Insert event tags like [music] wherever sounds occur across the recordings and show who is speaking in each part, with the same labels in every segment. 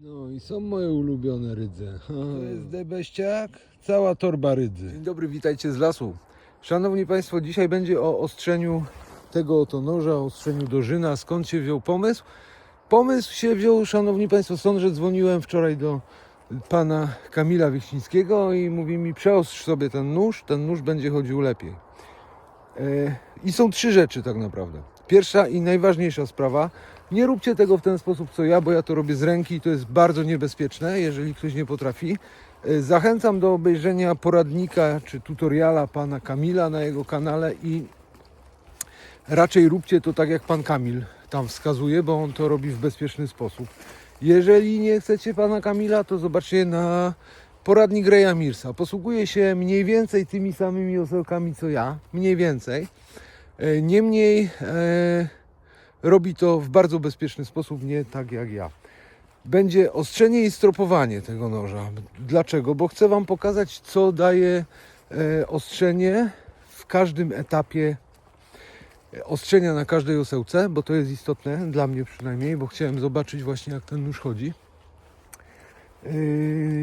Speaker 1: No i są moje ulubione rydze.
Speaker 2: To jest debeściak, cała torba rydzy.
Speaker 1: Dzień dobry, witajcie z lasu. Szanowni Państwo, dzisiaj będzie o ostrzeniu tego oto noża, ostrzeniu dożyna. Skąd się wziął pomysł? Pomysł się wziął, Szanowni Państwo, stąd, że dzwoniłem wczoraj do pana Kamila Wiechcińskiego i mówi mi, przeostrz sobie ten nóż, ten nóż będzie chodził lepiej. E, I są trzy rzeczy tak naprawdę. Pierwsza i najważniejsza sprawa, nie róbcie tego w ten sposób co ja, bo ja to robię z ręki i to jest bardzo niebezpieczne, jeżeli ktoś nie potrafi. E, Zachęcam do obejrzenia poradnika czy tutoriala pana Kamila na jego kanale i raczej róbcie to tak jak pan Kamil tam wskazuje, bo on to robi w bezpieczny sposób. Jeżeli nie chcecie pana Kamila, to zobaczcie na poradnik Reja Mirsa. Posługuje się mniej więcej tymi samymi osełkami co ja, mniej więcej. E, Niemniej e, robi to w bardzo bezpieczny sposób, nie tak jak ja. Będzie ostrzenie i stropowanie tego noża. Dlaczego? Bo chcę Wam pokazać, co daje e, ostrzenie w każdym etapie e, ostrzenia na każdej osełce, bo to jest istotne dla mnie przynajmniej, bo chciałem zobaczyć właśnie, jak ten nóż chodzi. Yy,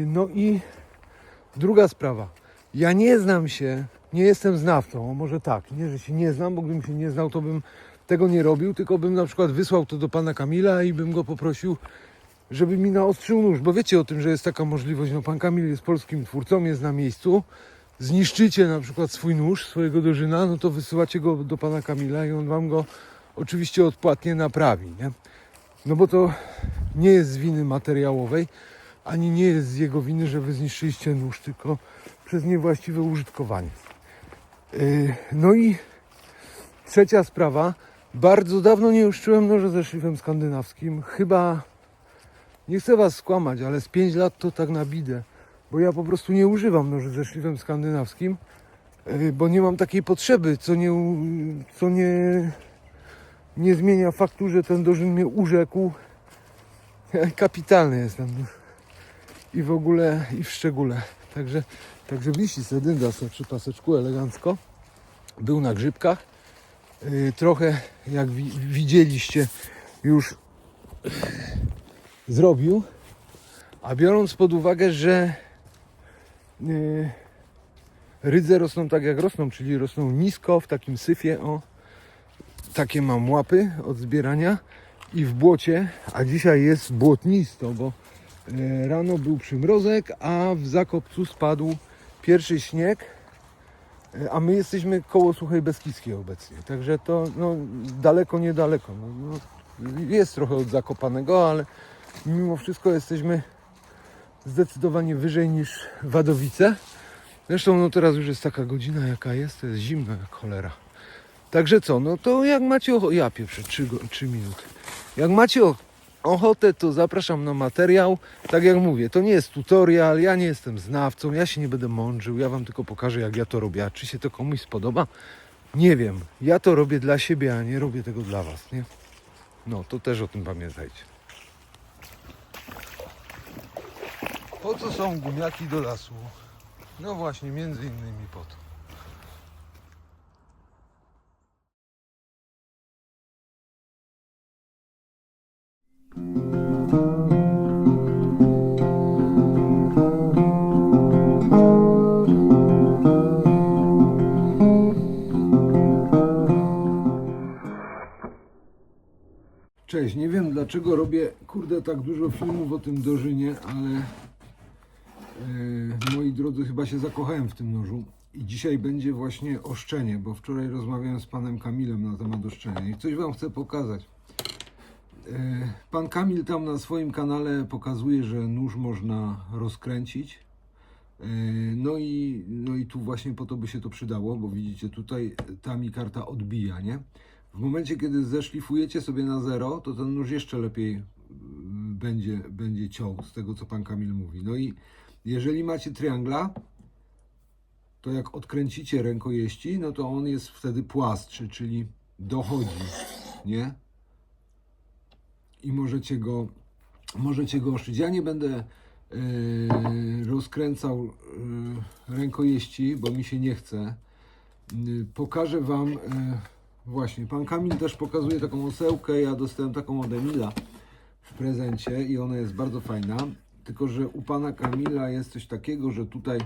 Speaker 1: No i druga sprawa. Ja nie znam się, nie jestem znawcą, może tak, nie, że się nie znam, bo gdybym się nie znał, to bym tego nie robił, tylko bym na przykład wysłał to do pana Kamila i bym go poprosił, żeby mi naostrzył nóż, bo wiecie o tym, że jest taka możliwość, no pan Kamil jest polskim twórcą, jest na miejscu, zniszczycie na przykład swój nóż, swojego dożyna, no to wysyłacie go do pana Kamila i on wam go oczywiście odpłatnie naprawi, nie? No bo to nie jest z winy materiałowej, ani nie jest z jego winy, że wy zniszczyliście nóż, tylko przez niewłaściwe użytkowanie. Yy, No i trzecia sprawa. Bardzo dawno nie uszczyłem noża ze szlifem skandynawskim. Chyba, nie chcę was skłamać, ale z 5 lat to tak na bidę. Bo ja po prostu nie używam noży ze szlifem skandynawskim, yy, bo nie mam takiej potrzeby, co nie, co nie, nie zmienia faktu, że ten dożyn mnie urzekł. Kapitalny jest ten nóż. I w ogóle, i w szczególe. Także, także wisi sobie przy paseczku elegancko. Był na grzybkach. Yy, trochę, jak wi- widzieliście, już zrobił. A biorąc pod uwagę, że yy, rydze rosną tak jak rosną, czyli rosną nisko w takim syfie, o takie mam łapy od zbierania i w błocie, a dzisiaj jest błotnisto, bo e, rano był przymrozek, a w Zakopcu spadł pierwszy śnieg, a my jesteśmy koło Suchej Beskidzkiej obecnie, także to no, daleko, niedaleko. No, no, jest trochę od Zakopanego, ale mimo wszystko jesteśmy zdecydowanie wyżej niż Wadowice. Zresztą no teraz już jest taka godzina jaka jest, to jest zimno jak cholera. Także co, no to jak macie ochotę, ja pieprzę 3, 3 minuty. Jak macie ochotę, to zapraszam na materiał. Tak jak mówię, to nie jest tutorial, ja nie jestem znawcą, ja się nie będę mądrzył, ja wam tylko pokażę jak ja to robię. A czy się to komuś spodoba? Nie wiem. Ja to robię dla siebie, a nie robię tego dla was, nie? No, to też o tym pamiętajcie. Po co są gumiaki do lasu? No właśnie, między innymi po to. Dlaczego robię, kurde, tak dużo filmów o tym dożynie, ale e, moi drodzy, chyba się zakochałem w tym nożu. I dzisiaj będzie właśnie oszczenie, bo wczoraj rozmawiałem z panem Kamilem na temat oszczenia i coś wam chcę pokazać. E, pan Kamil tam na swoim kanale pokazuje, że nóż można rozkręcić. E, No i, no i tu właśnie po to by się to przydało, bo widzicie tutaj ta mi karta odbija, nie? W momencie, kiedy zeszlifujecie sobie na zero, to ten nóż jeszcze lepiej mm, będzie, będzie ciął z tego, co pan Kamil mówi. No i jeżeli macie triangla, to jak odkręcicie rękojeści, no to on jest wtedy płastszy, czyli dochodzi, nie? I możecie go, możecie go oszczyć. Ja nie będę e, rozkręcał e, rękojeści, bo mi się nie chce. Y, Pokażę Wam, e, właśnie, Pan Kamil też pokazuje taką osełkę, ja dostałem taką od Emila w prezencie i ona jest bardzo fajna. Tylko, że u pana Kamila jest coś takiego, że tutaj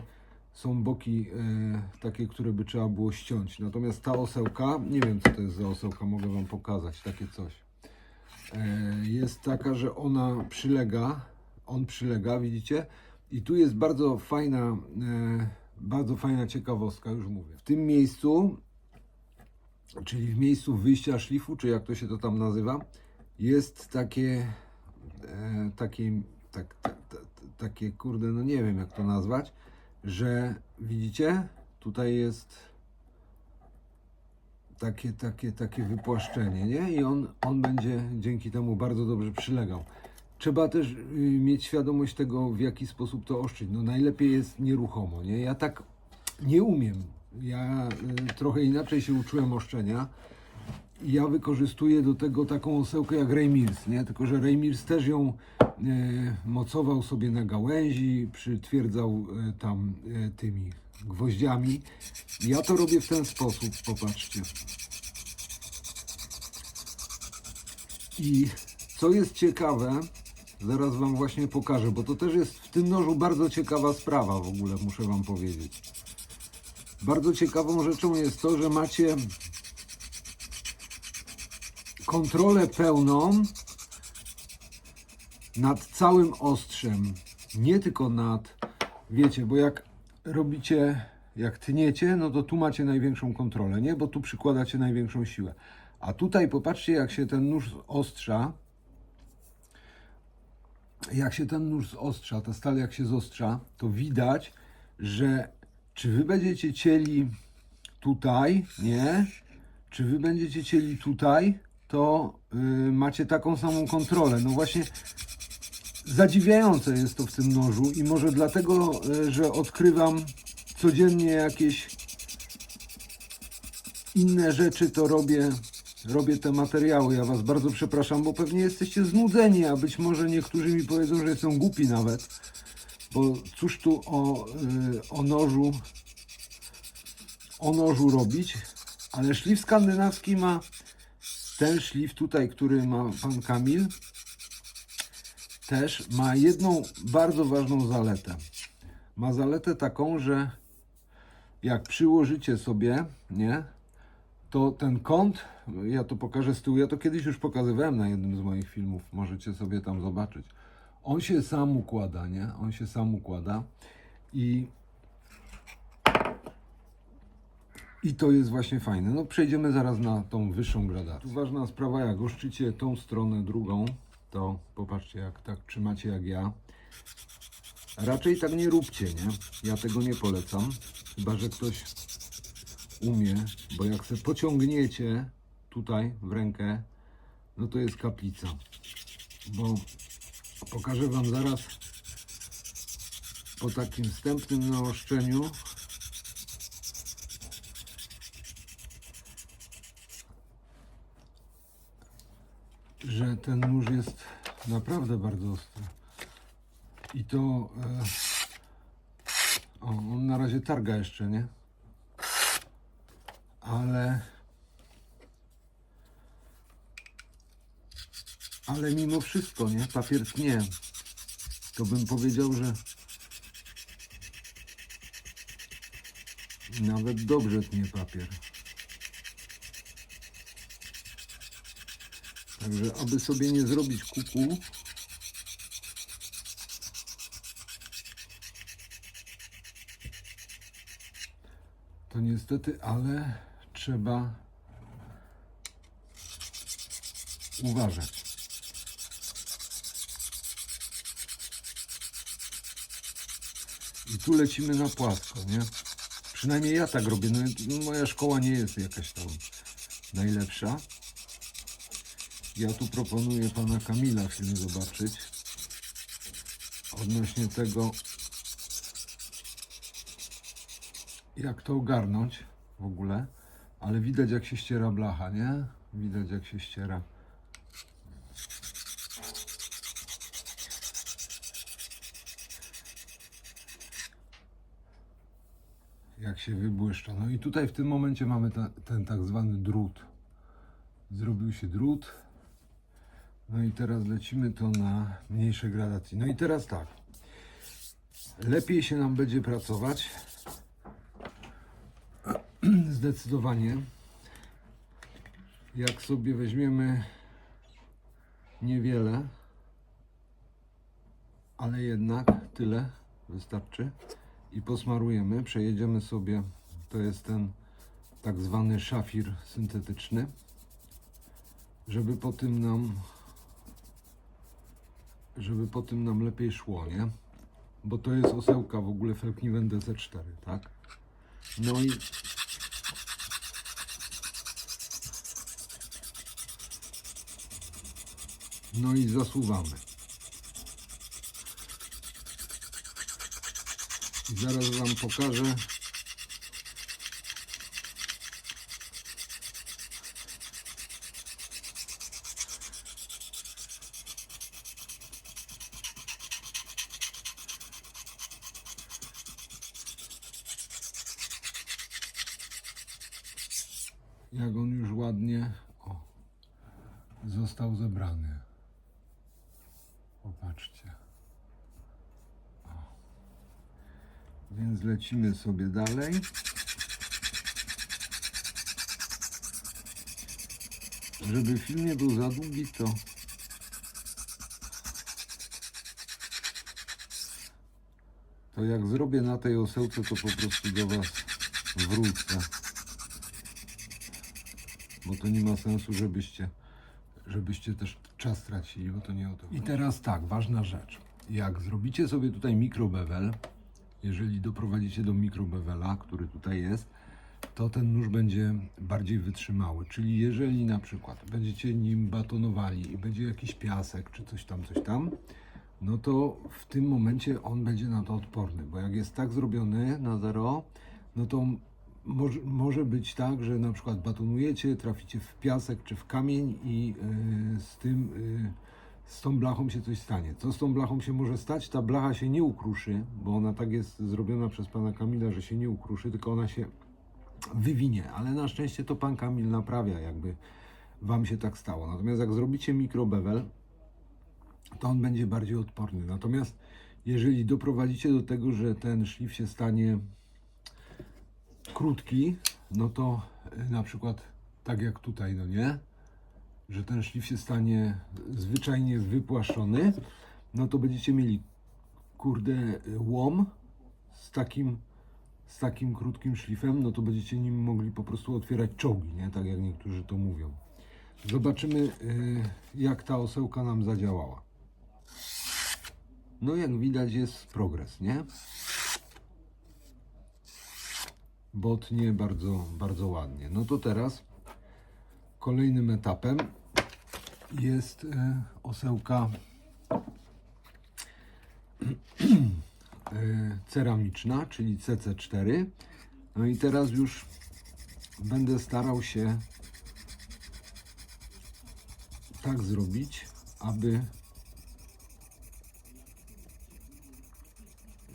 Speaker 1: są boki e, takie, które by trzeba było ściąć. Natomiast ta osełka, nie wiem co to jest za osełka, mogę wam pokazać takie coś. E, jest taka, że ona przylega, on przylega, widzicie? I tu jest bardzo fajna, e, bardzo fajna ciekawostka, już mówię. W tym miejscu, czyli w miejscu wyjścia szlifu, czy jak to się to tam nazywa, jest takie, e, takie, tak, tak, tak, takie, kurde, no nie wiem jak to nazwać, że widzicie, tutaj jest takie, takie, takie wypłaszczenie, nie? I on, on będzie dzięki temu bardzo dobrze przylegał. Trzeba też y, mieć świadomość tego, w jaki sposób to oszczyć. No najlepiej jest nieruchomo, nie? Ja tak nie umiem. Ja y, trochę inaczej się uczyłem oszczenia. Ja wykorzystuję do tego taką osełkę jak Ray Mills, nie? Tylko, że Ray Mills też ją e, mocował sobie na gałęzi, przytwierdzał e, tam tymi gwoździami. Ja to robię w ten sposób, popatrzcie. I co jest ciekawe, zaraz Wam właśnie pokażę, bo to też jest w tym nożu bardzo ciekawa sprawa w ogóle, muszę Wam powiedzieć. Bardzo ciekawą rzeczą jest to, że macie kontrolę pełną nad całym ostrzem. Nie tylko nad, wiecie, bo jak robicie, jak tniecie, no to tu macie największą kontrolę, nie? Bo tu przykładacie największą siłę. A tutaj popatrzcie, jak się ten nóż ostrza, jak się ten nóż zostrza, ta stal jak się zostrza, to widać, że czy wy będziecie cieli tutaj, nie? Czy wy będziecie cieli tutaj, to y, macie taką samą kontrolę. No właśnie zadziwiające jest to w tym nożu i może dlatego, y, że odkrywam codziennie jakieś inne rzeczy, to robię, robię te materiały. Ja Was bardzo przepraszam, bo pewnie jesteście znudzeni, a być może niektórzy mi powiedzą, że są głupi nawet. Bo cóż tu o, y, o nożu o nożu robić, ale szlif skandynawski ma ten szlif tutaj, który ma pan Kamil, też ma jedną bardzo ważną zaletę. Ma zaletę taką, że jak przyłożycie sobie, nie, to ten kąt, ja to pokażę z tyłu, ja to kiedyś już pokazywałem na jednym z moich filmów, możecie sobie tam zobaczyć. On się sam układa, nie? On się sam układa i I to jest właśnie fajne. No przejdziemy zaraz na tą wyższą gradację. Tu ważna sprawa, jak oszczycie tą stronę drugą, to popatrzcie, jak tak trzymacie jak ja. Raczej tak nie róbcie, nie? Ja tego nie polecam. Chyba, że ktoś umie, bo jak se pociągniecie tutaj w rękę, no to jest kaplica. Bo pokażę Wam zaraz po takim wstępnym naoszczeniu, że ten nóż jest naprawdę bardzo ostry. I to. E, o, on na razie targa jeszcze, nie? Ale. Ale mimo wszystko, nie? Papier tnie. To bym powiedział, że. Nawet dobrze tnie papier. Także aby sobie nie zrobić kuku, to niestety, ale trzeba uważać. Lecimy na płasko, nie? Przynajmniej ja tak robię. No, moja szkoła nie jest jakaś tam najlepsza. Ja tu proponuję pana Kamila film zobaczyć odnośnie tego, jak to ogarnąć w ogóle, ale widać jak się ściera blacha, nie? Widać jak się ściera. Się wybłyszcza. No i tutaj w tym momencie mamy ta, ten tak zwany drut. Zrobił się drut. No i teraz lecimy to na mniejsze gradacje. No i teraz tak. Lepiej się nam będzie pracować. [clears throat] Zdecydowanie. Jak sobie weźmiemy niewiele, ale jednak tyle wystarczy i posmarujemy, przejedziemy sobie, to jest ten tak zwany szafir syntetyczny, żeby po tym nam żeby po tym nam lepiej szło, nie? Bo to jest osełka w ogóle Felkniven DC4, tak? No i no i zasuwamy. Zaraz Wam pokażę. Jak on już ładnie o, został zebrany. Popatrzcie. Więc lecimy sobie dalej. Żeby film nie był za długi, to to jak zrobię na tej osełce, to po prostu do Was wrócę. Bo to nie ma sensu, żebyście, żebyście też czas tracili, bo to nie o to. I teraz tak, ważna rzecz. Jak zrobicie sobie tutaj mikrobewel, jeżeli doprowadzicie do mikrobewela, który tutaj jest, to ten nóż będzie bardziej wytrzymały. Czyli jeżeli na przykład będziecie nim batonowali i będzie jakiś piasek czy coś tam, coś tam, no to w tym momencie on będzie na to odporny, bo jak jest tak zrobiony na zero, no to może, może być tak, że na przykład batonujecie, traficie w piasek czy w kamień i yy, z tym yy, z tą blachą się coś stanie. Co z tą blachą się może stać? Ta blacha się nie ukruszy, bo ona tak jest zrobiona przez pana Kamila, że się nie ukruszy, tylko ona się wywinie, ale na szczęście to pan Kamil naprawia, jakby wam się tak stało. Natomiast jak zrobicie mikrobewel, to on będzie bardziej odporny. Natomiast jeżeli doprowadzicie do tego, że ten szlif się stanie krótki, no to y, na przykład tak jak tutaj, no nie? Że ten szlif się stanie zwyczajnie wypłaszczony, no to będziecie mieli kurde łom z takim z takim krótkim szlifem, no to będziecie nim mogli po prostu otwierać czołgi, nie? Tak jak niektórzy to mówią. Zobaczymy y, jak ta osełka nam zadziałała. No jak widać jest progres, nie? Botnie bardzo, bardzo ładnie. No to teraz kolejnym etapem jest e, osełka e, ceramiczna, czyli CC4. No i teraz już będę starał się tak zrobić, aby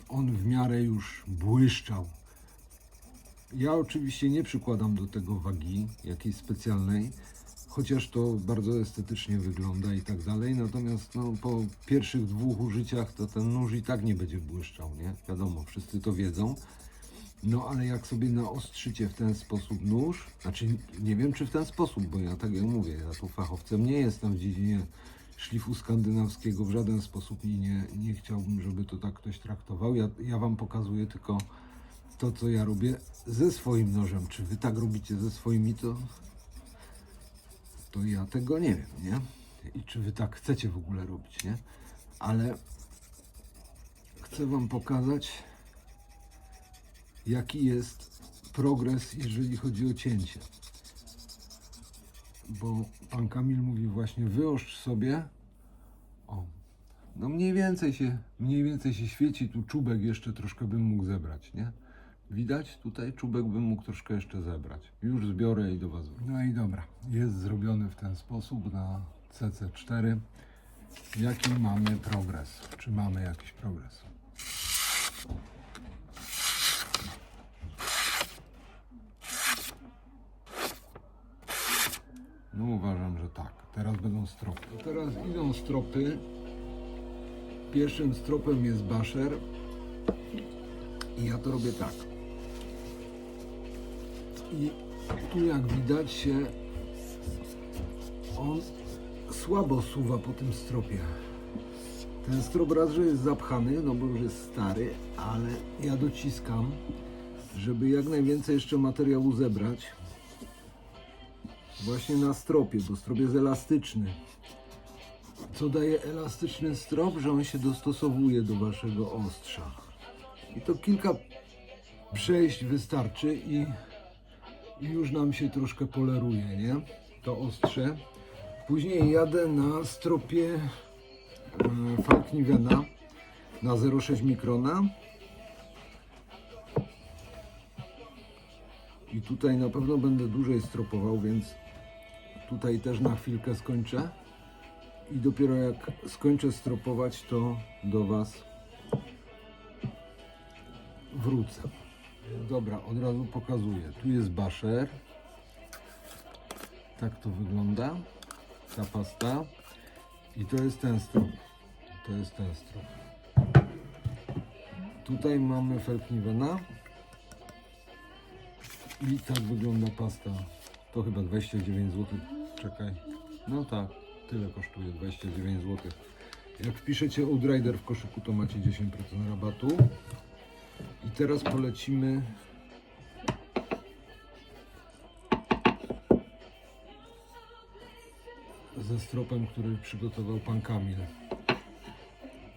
Speaker 1: on w miarę już błyszczał. Ja oczywiście nie przykładam do tego wagi jakiejś specjalnej, chociaż to bardzo estetycznie wygląda i tak dalej. Natomiast no, po pierwszych dwóch użyciach to ten nóż i tak nie będzie błyszczał, nie? Wiadomo, wszyscy to wiedzą. No ale jak sobie naostrzycie w ten sposób nóż, znaczy nie wiem czy w ten sposób, bo ja tak jak mówię, ja tu fachowcem nie jestem w dziedzinie szlifu skandynawskiego w żaden sposób i nie, nie chciałbym, żeby to tak ktoś traktował. Ja, ja Wam pokazuję tylko to, co ja robię ze swoim nożem. Czy Wy tak robicie ze swoimi, to, to ja tego nie wiem, nie? I czy Wy tak chcecie w ogóle robić, nie? Ale chcę Wam pokazać, jaki jest progres, jeżeli chodzi o cięcie. Bo pan Kamil mówi właśnie wyostrz sobie. O, no mniej więcej się, mniej więcej się świeci, tu czubek jeszcze troszkę bym mógł zebrać, nie? Widać tutaj czubek bym mógł troszkę jeszcze zebrać. Już zbiorę i do Was wrócę. No i dobra, jest zrobiony w ten sposób na CC4. Jaki mamy progres? Czy mamy jakiś progres? No uważam, że tak. Teraz będą stropy. Teraz idą stropy. Pierwszym stropem jest baszer. I ja to robię tak. I tu jak widać się on słabo suwa po tym stropie. Ten strop raz, że jest zapchany, no bo już jest stary, ale ja dociskam, żeby jak najwięcej jeszcze materiału zebrać. Właśnie na stropie, bo strop jest elastyczny. Co daje elastyczny strop, że on się dostosowuje do waszego ostrza. I to kilka przejść wystarczy i, i już nam się troszkę poleruje, nie? To ostrze. Później jadę na stropie e, Falknivena na 0,6 mikrona. I tutaj na pewno będę dłużej stropował, więc tutaj też na chwilkę skończę. I dopiero jak skończę stropować, to do Was wrócę. Dobra, od razu pokazuję. Tu jest baszer. Tak to wygląda. Ta pasta. I to jest ten strop. To jest ten strop. Tutaj mamy Felknivena. I tak wygląda pasta. To chyba 29 zł. Czekaj. No tak, tyle kosztuje 29 zł. Jak wpiszecie Outrider w koszyku, to macie 10% rabatu. I teraz polecimy ze stropem, który przygotował pan Kamil.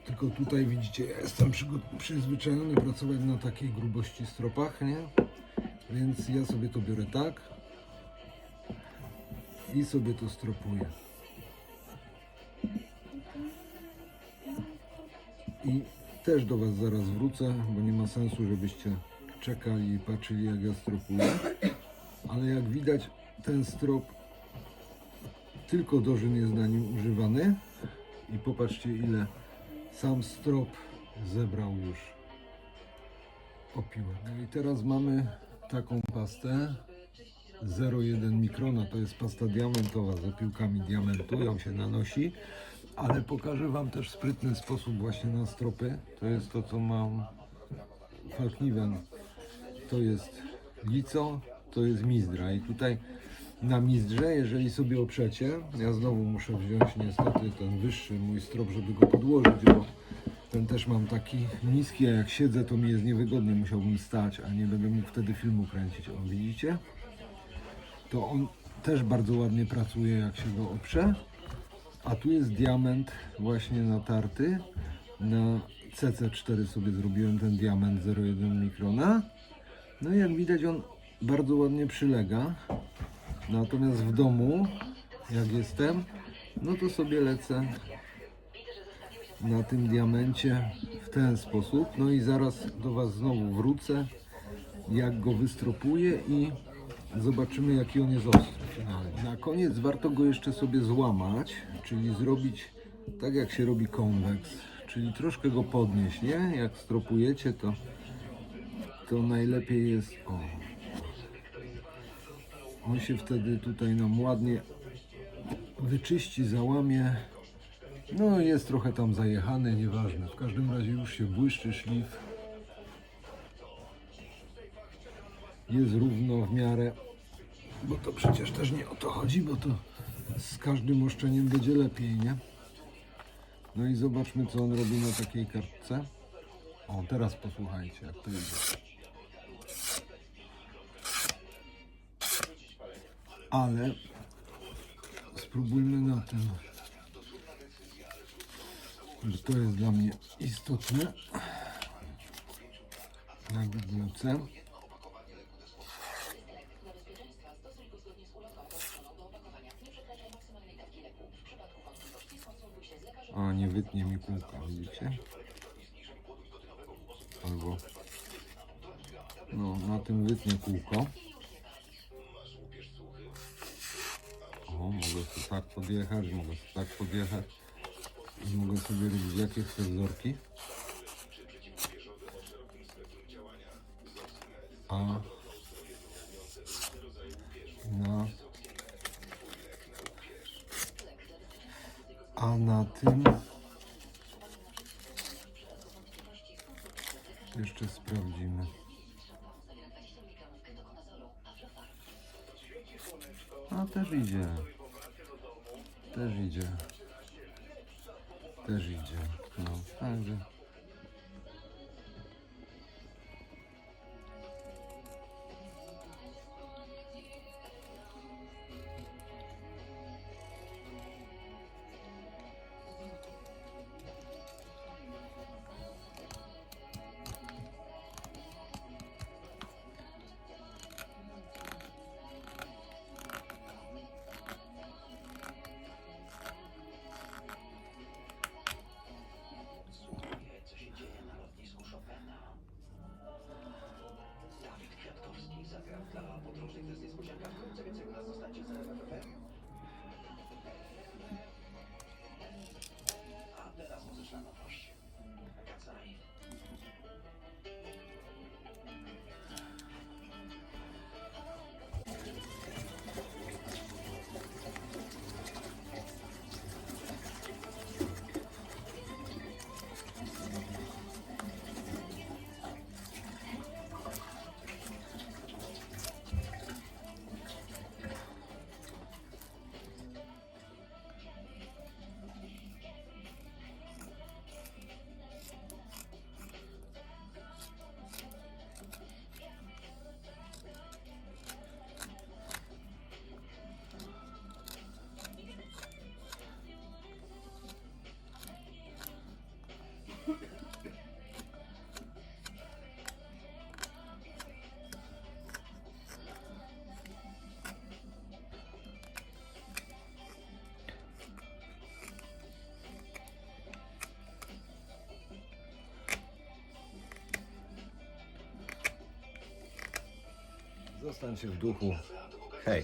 Speaker 1: Tylko tutaj widzicie, ja jestem przyzwyczajony pracować na takiej grubości stropach, nie? Więc ja sobie to biorę tak i sobie to stropuję. I też do Was zaraz wrócę, bo nie ma sensu, żebyście czekali i patrzyli jak ja stropuję. Ale jak widać, ten strop tylko dożyn jest na nim używany. I popatrzcie ile sam strop zebrał już opiłek. No i teraz mamy taką pastę 0,1 mikrona, to jest pasta diamentowa z opiłkami diamentu, ją się nanosi, ale pokażę Wam też sprytny sposób właśnie na stropy. To jest to, co mam Falkniven, to jest lico, to jest mizdra i tutaj na mizdrze, jeżeli sobie oprzecie, ja znowu muszę wziąć niestety ten wyższy mój strop, żeby go podłożyć, bo ten też mam taki niski, a jak siedzę, to mi jest niewygodnie, musiałbym stać, a nie będę mógł wtedy filmu kręcić. O, widzicie? To on też bardzo ładnie pracuje, jak się go oprze. A tu jest diament właśnie natarty. Na CC4 sobie zrobiłem ten diament 0,1 mikrona. No i jak widać on bardzo ładnie przylega. Natomiast w domu, jak jestem, no to sobie lecę na tym diamencie w ten sposób. No i zaraz do Was znowu wrócę, jak go wystropuję i zobaczymy jaki on jest ostry. Na koniec warto go jeszcze sobie złamać, czyli zrobić tak jak się robi konweks, czyli troszkę go podnieść, nie? Jak stropujecie to, to najlepiej jest, o, on się wtedy tutaj nam ładnie wyczyści, załamie. No jest trochę tam zajechany, nieważne. W każdym razie już się błyszczy szlif. Jest równo w miarę, bo to przecież też nie o to chodzi, bo to z każdym oszczeniem będzie lepiej, nie? No i zobaczmy co on robi na takiej kartce. O, teraz posłuchajcie jak to idzie. ale spróbujmy na tym. To jest dla mnie istotne na bibliotece. Nie wytnie mi kółka, widzicie? Albo no, na tym wytnie kółko. O, mogę sobie tak podjechać, mogę sobie tak podjechać. I mogę sobie robić jakie chcę wzorki. A na A na tym jeszcze sprawdzimy. A też idzie. Też idzie. Też idzie. No, także. Zostańcie w duchu. Hej.